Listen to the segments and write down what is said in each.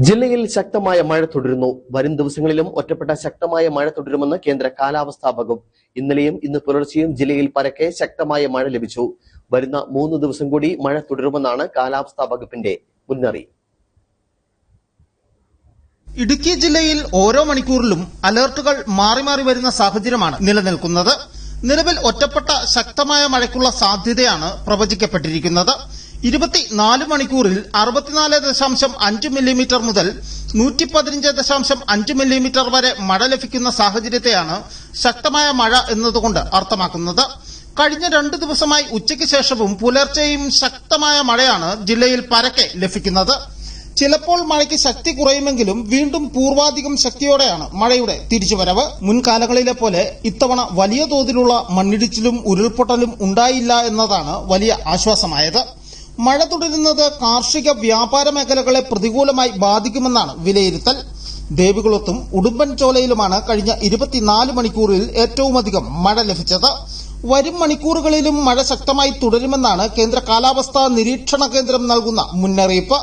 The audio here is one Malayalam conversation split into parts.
ജില്ലയിൽ ശക്തമായ മഴ തുടരുന്നു. വരും ദിവസങ്ങളിലും ഒറ്റപ്പെട്ട ശക്തമായ മഴ തുടരുമെന്ന് കേന്ദ്ര കാലാവസ്ഥാ വകുപ്പ്. ഇന്നലെയും ഇന്ന് പുലർച്ചെയും ജില്ലയിൽ പരക്കെ ശക്തമായ മഴ ലഭിച്ചു. വരുന്ന മൂന്ന് ദിവസം കൂടി മഴ തുടരുമെന്നാണ് കാലാവസ്ഥാ വകുപ്പിന്റെ മുന്നറിയിപ്പ്. ഇടുക്കി ജില്ലയിൽ ഓരോ മണിക്കൂറിലും അലർട്ടുകൾ മാറി മാറി വരുന്ന സാഹചര്യമാണ് നിലനിൽക്കുന്നത്. നിലവിൽ ഒറ്റപ്പെട്ട ശക്തമായ മഴയ്ക്കുള്ള സാധ്യതയാണ് പ്രവചിക്കപ്പെട്ടിരിക്കുന്നത്. ഇരുപത്തിനാല് മണിക്കൂറിൽ അറുപത്തിനാല് ദശാംശം അഞ്ച് മില്ലിമീറ്റർ മുതൽ നൂറ്റി പതിനഞ്ച് ദശാംശം അഞ്ച് മില്ലിമീറ്റർ വരെ മഴ ലഭിക്കുന്ന സാഹചര്യത്തെയാണ് ശക്തമായ മഴ എന്നതുകൊണ്ട് അർത്ഥമാക്കുന്നത്. കഴിഞ്ഞ രണ്ടു ദിവസമായി ഉച്ചയ്ക്ക് ശേഷവും പുലർച്ചെയും ശക്തമായ മഴയാണ് ജില്ലയിൽ പരക്കെ ലഭിക്കുന്നത്. ചിലപ്പോൾ മഴയ്ക്ക് ശക്തി കുറയുമെങ്കിലും വീണ്ടും പൂർവാധികം ശക്തിയോടെയാണ് മഴയുടെ തിരിച്ചുവരവ്. മുൻകാലങ്ങളിലെ പോലെ ഇത്തവണ വലിയ തോതിലുള്ള മണ്ണിടിച്ചിലും ഉരുൾപൊട്ടലും ഉണ്ടായില്ല എന്നതാണ് വലിയ ആശ്വാസമായത്. മഴ തുടരുന്നത് കാർഷിക വ്യാപാര മേഖലകളെ പ്രതികൂലമായി ബാധിക്കുമെന്നാണ് വിലയിരുത്തൽ. ദേവികുളത്തും ഉടുമ്പൻചോലയിലുമാണ് കഴിഞ്ഞ ഇരുപത്തിനാല് മണിക്കൂറിൽ ഏറ്റവുമധികം മഴ ലഭിച്ചത്. വരും മണിക്കൂറുകളിലും മഴ ശക്തമായി തുടരുമെന്നാണ് കേന്ദ്ര കാലാവസ്ഥാ നിരീക്ഷണ കേന്ദ്രം നൽകുന്ന മുന്നറിയിപ്പ്.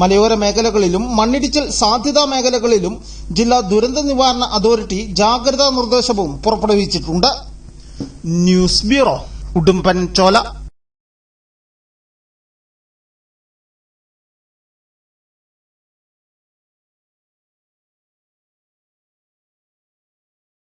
മലയോര മേഖലകളിലും മണ്ണിടിച്ചിൽ സാധ്യതാ മേഖലകളിലും ജില്ലാ ദുരന്ത നിവാരണ അതോറിറ്റി ജാഗ്രതാ നിർദ്ദേശവും പുറപ്പെടുവിച്ചിട്ടുണ്ട്. News bureau Udumbanchola